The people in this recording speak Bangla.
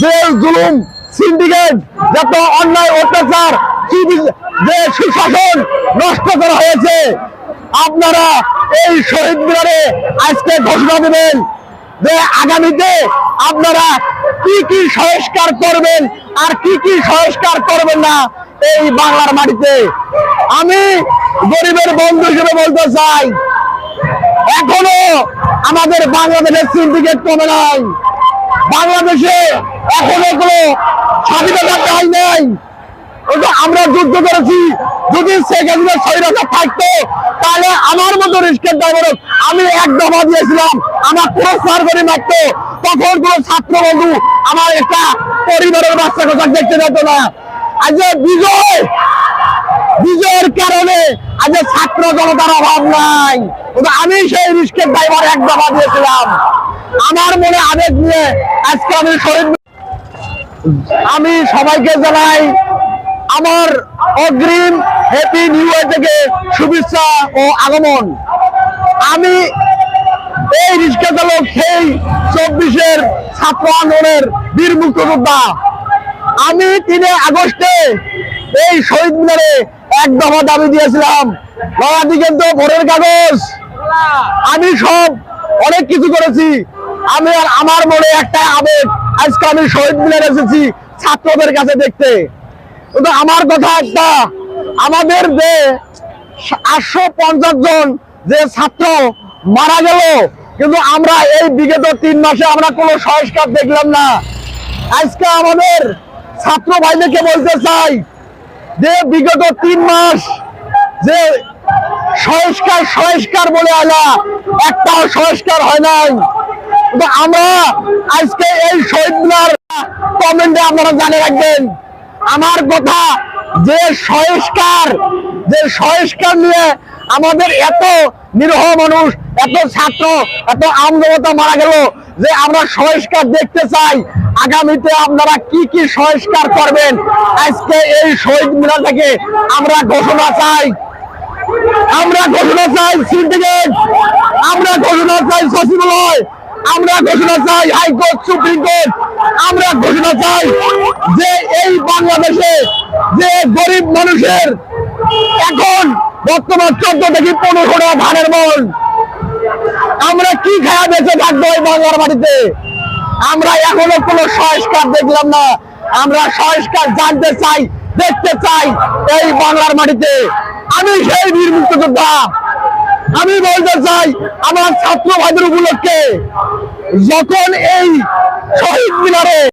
জেল, জুলুম, সিন্ডিকেট, যত অন্যায়, অত্যাচার যে সুশাসন নষ্ট করা হয়েছে, আপনারা এই শহীদ মিনারে আজকে ঘোষণা দেবেন যে আগামীতে আপনারা কি কি সংস্কার করবেন আর কি কি সংস্কার করবেন না, এই বাংলার মাটিতে। আমি গরিবের বন্ধু হিসেবে বলতে চাই, এখনও আমাদের বাংলাদেশের সিন্ডিকেট কমে নাই। বাংলাদেশে এখনও কোনো স্বাধীনতা পাই নাই। আমরা যুদ্ধ করেছি। যদি শেখ হাসিনা স্বৈরাচার থাকতো, তাহলে আমার মতো রিস্কের ড্রাইভার আমি এক দফা দিয়েছিলাম। আমার পুরস্কার করে মারতো। তখন কোনো ছাত্র বন্ধু আমার একটা পরিবারের বাচ্চা কোথাও দেখতে যেত না। আজ বিজয়, বিজয়ের কারণে আজ ছাত্র জনতার অভাব নাই। আমি সেই রিস্কের ড্রাইভার এক দফা দিয়েছিলাম। আমার মনে আবেগ নিয়ে আজকে আমি শহীদ আমি সবাইকে জানাই আমার অগ্রিম হ্যাপি নিউ ইয়ার থেকে শুভেচ্ছা ও আগমন। আমি এই রিক্সা চালক সেই চব্বিশের ছাত্র আন্দোলনের বীর মুক্তিযোদ্ধা। আমি তিনে আগস্টে এই শহীদ মিনারে এক দফা দাবি দিয়েছিলাম, লড়াটি কিন্তু ভোটের কাগজ। আমি সব অনেক কিছু করেছি আমি আর আমার মনে একটা আবেগ। আজকে আমি শহীদ মিনারে এসেছি ছাত্রদের কাছে দেখতে। কিন্তু আমার কথা একটা, আমাদের যে আটশো পঞ্চাশ জন যে ছাত্র মারা গেল, কিন্তু আমরা এই বিগত তিন মাসে আমরা কোনো সংস্কার দেখলাম না। আজকে আমাদের ছাত্র ভাইদেরকে বলতে চাই যে বিগত তিন মাস যে সংস্কার সংস্কার বলে আলা, একটাও সংস্কার হয় নাই। কিন্তু আমরা আজকে এই শহীদ মিনার কমেন্টে আপনারা জানে রাখবেন, আমার কথা যে সংস্কার যে সংস্কার নিয়ে আমাদের এত নিরহ মানুষ, এত ছাত্র, এত আমজনতা মারা গেল যে আমরা সংস্কার দেখতে চাই। আগামীতে আপনারা কি কি সংস্কার করবেন? আজকে এই শহীদ মিনার থেকে আমরা ঘোষণা চাই। আমরা ঘোষণা চাই সিন্ডিকেট। আমরা ঘোষণা চাই সচিবালয়। আমরা ঘোষণা চাই হাইকোর্ট, সুপ্রিম কোর্ট, আমরা ঘোষণা চাই যে এই বাংলাদেশে যে গরিব মানুষের এখন বর্তমান চোদ্দ থেকে পনেরো টাকা ধানের মন আমরা কি খায়া বেঁচে থাকব এই বাংলার বাড়িতে আমরা এখনও কোনো সংস্কার দেখলাম না। আমরা সংস্কার জানতে চাই, দেখতে চাই এই বাংলার মাটিতে। আমি সেই বীর মুক্তিযোদ্ধা। আমি বলতে চাই আমার ছাত্র ভাইদের উপলক্ষে যখন এই শহীদ মিনারে